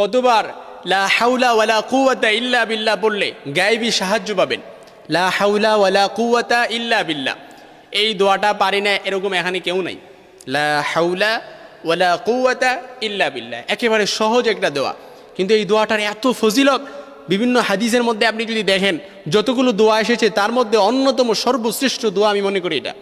কতবার? লা হাউলা ওয়ালা কুয়াতা ইল্লা বিল্লাহ বললে গায়েবী সাহায্য পাবেন। লা হাউলা ওয়ালা কুয়াতা ইল্লা বিল্লাহ। এই দোয়াটা পারি না, এরকম এখানে কেউ নাই। লা হাউলা ওয়ালা কুয়াতা ইল্লা বিল্লাহ। একেবারে সহজ একটা দোয়া। কিন্তু এই দোয়াটার এত ফজিলত, বিভিন্ন হাদিসের মধ্যে আপনি যদি দেখেন, যতগুলো দোয়া এসেছে, তার মধ্যে অন্যতম সর্বশ্রেষ্ঠ দোয়া আমি মনে করি এটা।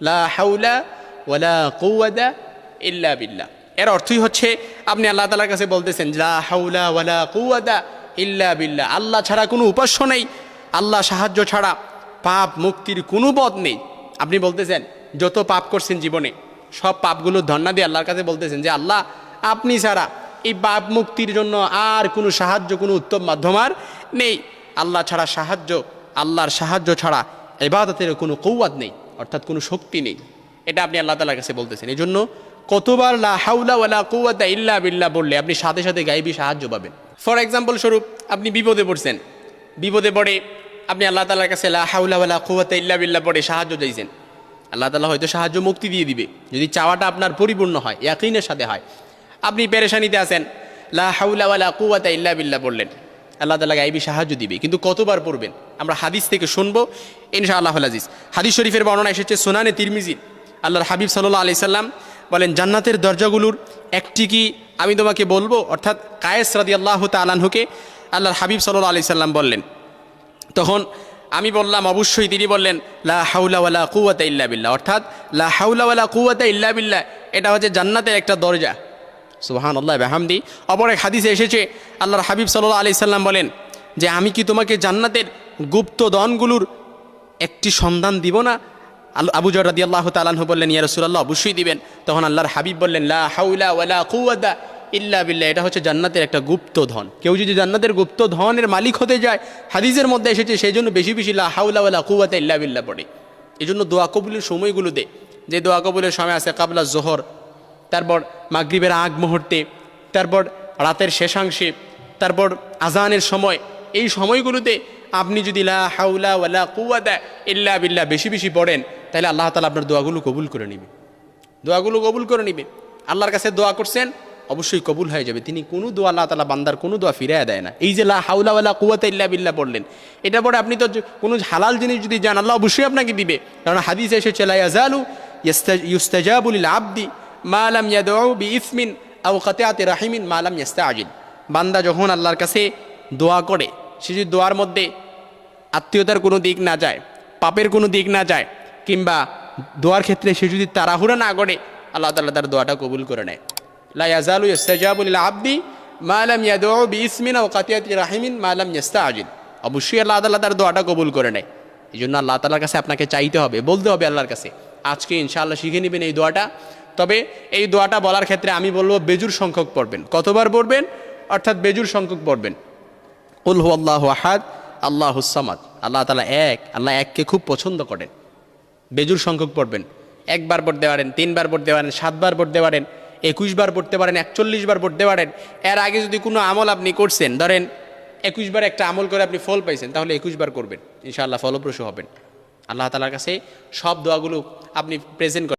লা হাউলা ওয়ালা কুয়াতা ইল্লা বিল্লাহ। এর অর্থই হচ্ছে, আপনি আল্লাহ তালার কাছে বলতেছেন, লা হাউলা ওয়ালা কুয়াদা ইল্লা বিল্লাহ। আল্লাহ ছাড়া কোনো উপাস্য নেই। আল্লাহ সাহায্য ছাড়া পাপ মুক্তির কোনো পথ নেই। আপনি বলতেছেন, যত পাপ করছেন জীবনে, সব পাপগুলো ধন্না দিয়ে আল্লাহর কাছে বলতেছেন যে, আল্লাহ, আপনি ছাড়া এই পাপ মুক্তির জন্য আর কোনো সাহায্য, কোনো উত্তম মাধ্যম আর নেই। আল্লাহ ছাড়া সাহায্য, আল্লাহর সাহায্য ছাড়া এবাদতের কোনো কৌয়াদ নেই, অর্থাৎ কোনো শক্তি নেই। এটা আপনি আল্লাহ তালার কাছে বলতেছেন। এই জন্য কতবার লা হাউলা ওয়ালা কুয়াতা ইল্লা বিল্লাহ বললে আপনি সাথে সাথে গাইবি সাহায্য পাবেন। ফর এক্সাম্পল স্বরূপ, আপনি বিপদে পড়ছেন। বিপদে পড়ে আপনি আল্লাহ তালার কাছে লা হাউলা ওয়ালা কুয়াতা ইল্লা বিল্লাহ পড়ে সাহায্য চাইছেন। আল্লাহ তালা হয়তো সাহায্য মুক্তি দিয়ে দিবে। যদি চাওয়াটা আপনার পরিপূর্ণ হয়, ইয়াকিনের সাথে হয়। আপনি পেরেশানিতে আছেন, লা হাউলা ওয়ালা কুয়াতা ইল্লা বিল্লাহ বললেন। আল্লাহ তালা গাইবি সাহায্য দিবে। কিন্তু কতবার পড়বেন? আমরা হাদিস থেকে শুনব ইনশা আল্লাহ আজিজ। হাদিস শরীফের বর্ণনা এসেছে সোনানে তিরমিজি। আল্লাহর হাবিব সাল্লাহ আলি সাল্লাম বলেন, জান্নাতের দরজাগুলোর একটি কি আমি তোমাকে বলব? অর্থাৎ কায়েস রাদি আল্লাহ তালানহুকে আল্লাহর হাবিব সাল্লাহ আলি সাল্লাম বললেন। তখন আমি বললাম, অবশ্যই তিনি বললেন, লা হাউলাওয়ালা কুয়াতা ইল্লা বিল্লাহ। অর্থাৎ, লা হাউলাওয়ালা কুয়াতা ইল্লা বিল্লাহ, এটা হচ্ছে জান্নাতের একটা দরজা। সুবাহান আল্লাহ বেহামদি। অপর এক হাদিসে এসেছে, আল্লাহর হাবিব সাল্লাহ আলি সাল্লাম বলেন যে, আমি কি তোমাকে জান্নাতের গুপ্ত দনগুলোর একটি সন্ধান দিব না? আবু জর রাদি আল্লাহ তালাহু বললেন, ইয়া রসুল্লাহ অবশ্যই দিবেন। তখন আল্লাহর হাবিব বললেন, লা হাউলা ওয়ালা কুয়াদা ইল্লা বিল্লাহ। এটা হচ্ছে জান্নাতের একটা গুপ্ত ধন। কেউ যদি জান্নাতের গুপ্ত ধনের মালিক হতে যায়, হাদিসের মধ্যে এসেছে, সেই জন্য বেশি বেশি লা হাউলা ওয়ালা কুয়াদা ইল্লা বিল্লাহ পড়ে। এই জন্য দোয়া কবুলের সময়গুলোতে যে দোয়া কবুলের সময় আছে, কাবলা জোহর, তারপর মাগরিবের আগ মুহূর্তে, তারপর রাতের শেষাংশে, তারপর আজানের সময়, এই সময়গুলোতে আপনি যদি লা হাউলা ওয়ালা কুয়াদা ইল্লা বিল্লাহ বেশি বেশি পড়েন তাহলে আল্লাহ তালা আপনার দোয়াগুলো কবুল করে নিবে। দোয়াগুলো কবুল করে নিবে। আল্লাহর কাছে দোয়া করছেন, অবশ্যই কবুল হয়ে যাবে। তিনি কোনো দোয়া আল্লাহ তালা বান্দার কোনো দোয়া ফিরিয়ে দেয় না। এই যে লা হাউলা ওয়ালা কুয়াতা ইল্লা বিল্লা বললেন, এটা পরে আপনি তো কোনো হালাল জিনিস যদি যান আল্লাহ অবশ্যই আপনাকে দিবে। কারণ হাদিস এসেছে, লা ইয়াজালু ইউস্তাজাবুল আবদি মালাম ইয়াদউ বি ইসমিন আও কাতিয়াতে রাহিমিন মালাম ইয়াস্তাজিল বান্দা যখন আল্লাহর কাছে দোয়া করে, সে যদি দোয়ার মধ্যে আত্মীয়তার কোনো দিক না যায়, পাপের কোনো দিক না যায় কিংবা দোয়ার ক্ষেত্রে সে যদি তাড়াহুড়া না করে, আল্লাহ তাল্লাহ তার দোয়াটা কবুল করে নেয়। লা ইয়াজালু ইস্তাজাবুল আবদি মালাম ইয়াদউ বি ইসমিন আও কাতিয়াতি রাহিমিন মালাম ইয়াস্তাজিল অবশ্যই আল্লাহ তাল্লাহ তার দোয়াটা কবুল করে নেয়। এই জন্য আল্লাহ তালার কাছে আপনাকে চাইতে হবে, বলতে হবে আল্লাহর কাছে, আজকে ইনশাআল্লাহ শিখে নেবেন এই দোয়াটা। তবে এই দোয়াটা বলার ক্ষেত্রে আমি বলব বেজুর সংখ্যক পড়বেন। কতবার পড়বেন? অর্থাৎ বেজুর সংখ্যক পড়বেন। উল হু আল্লাহ আহাদ, আল্লাহ হুসামাদ আল্লাহ তালা এক, আল্লাহ এককে খুব পছন্দ করেন। বেজুর সংখ্যক পড়বেন। একবার পড়তে পারেন, তিনবার পড়তে পারেন, সাতবার পড়তে পারেন, একুশবার পড়তে পারেন একচল্লিশ বার পড়তে পারেন। এর আগে যদি কোনো আমল আপনি করছেন, ধরেন একুশবার একটা আমল করে আপনি ফল পাইছেন, তাহলে একুশবার করবেন। ইনশাআল্লাহ ফলপ্রসূ হবেন। আল্লাহ তালার কাছে সব দোয়াগুলো আপনি প্রেজেন্ট